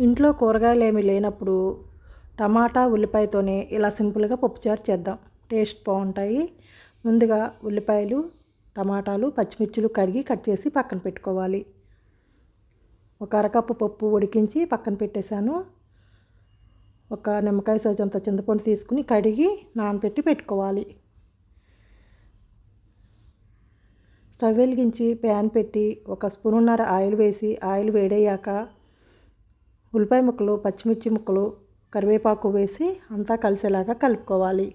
ఇంట్లో కూరగాయలు ఏమీ లేనప్పుడు టమాటా ఉల్లిపాయతోనే ఇలా సింపుల్గా పప్పుచారు చేద్దాం. టేస్ట్ బాగుంటాయి ముందుగా ఉల్లిపాయలు టమాటాలు పచ్చిమిర్చిలు కడిగి కట్ చేసి పక్కన పెట్టుకోవాలి. ఒక అరకప్పు పప్పు ఉడికించి పక్కన పెట్టేశాను. ఒక నిమ్మకాయ సోజంత చింతపండు తీసుకుని కడిగి నానబెట్టి పెట్టుకోవాలి. స్టవ్ వెలిగించి ప్యాన్ పెట్టి ఒక స్పూన్ ఉన్నర ఆయిల్ వేసి ఆయిల్ వేడయ్యాక ఉల్లిపాయ ముక్కలు పచ్చిమిర్చి ముక్కలు కరివేపాకు వేసి అంతా కలిసేలాగా కలుపుకోవాలి.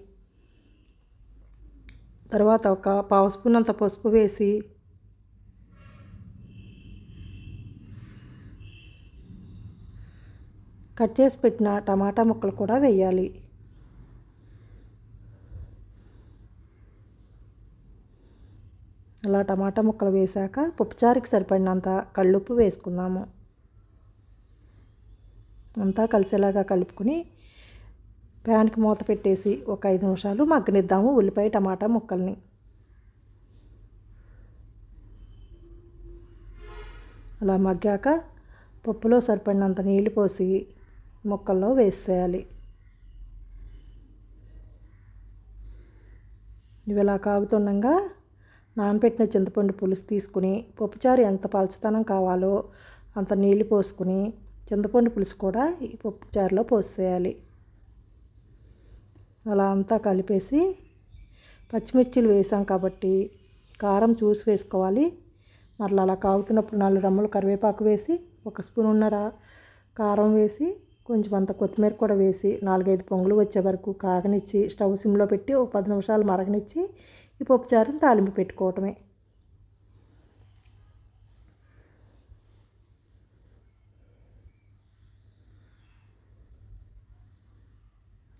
తర్వాత ఒక పావు స్పూన్ అంత పసుపు వేసి కట్ చేసి పెట్టిన టమాటా ముక్కలు కూడా వేయాలి. అలా టమాటా ముక్కలు వేశాక పప్పుచారుకి సరిపడినంత కళ్ళుప్పు వేసుకుందాము. అంతా కలిసేలాగా కలుపుకుని ప్యాన్కి మూత పెట్టేసి ఒక ఐదు నిమిషాలు మగ్గనిద్దాము ఉల్లిపాయ టమాటా ముక్కల్ని. అలా మగ్గాక పప్పులో సరిపడినంత నీళ్ళు పోసి ముక్కల్లో వేసేయాలి. ఇవి ఇలా కాగుతుండగా నానబెట్టిన చింతపండు పులుసు తీసుకుని పప్పుచారు ఎంత పలచతనం కావాలో అంత నీళ్ళు పోసుకుని చింతపండు పులుసు కూడా ఈ పప్పుచారులో పోసేయాలి. అలా అంతా కలిపేసి పచ్చిమిర్చిలు వేసాం కాబట్టి కారం చూసి వేసుకోవాలి. మరలా అలా కాగుతున్నప్పుడు నాలుగు రమ్మలు కరివేపాకు వేసి ఒక స్పూన్ ఉన్నర కారం వేసి కొంచెం అంత కొత్తిమీర కూడా వేసి నాలుగైదు పొంగులు వచ్చే వరకు కాగనిచ్చి స్టవ్ సిమ్లో పెట్టి ఒక పది నిమిషాలు మరగనిచ్చి ఈ పప్పుచారుని తాలింపు పెట్టుకోవటమే.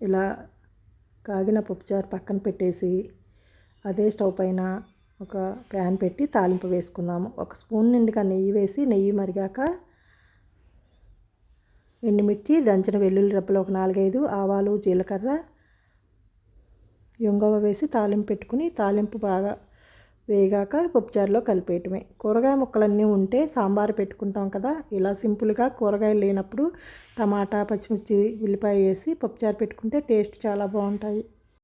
ఇలా కాగిన పప్పుచారు పక్కన పెట్టేసి అదే స్టవ్ పైన ఒక ప్యాన్ పెట్టి తాలింపు వేసుకుందాము. ఒక స్పూన్ నిండుగా నెయ్యి వేసి నెయ్యి మరిగాక ఎండుమిర్చి దంచిన వెల్లుల్లి రెప్పలు ఒక నాలుగైదు ఆవాలు జీలకర్ర ఇంగువ వేసి తాలింపు పెట్టుకుని తాలింపు బాగా వేగాక పప్పుచారులో కలిపేయటమే. కూరగాయ ముక్కలన్నీ ఉంటే సాంబార్ పెట్టుకుంటాం కదా ఇలా సింపుల్గా కూరగాయలు లేనప్పుడు టమాటా పచ్చిమిర్చి ఉల్లిపాయ వేసి పప్పుచారు పెట్టుకుంటే టేస్ట్ చాలా బాగుంటాయి.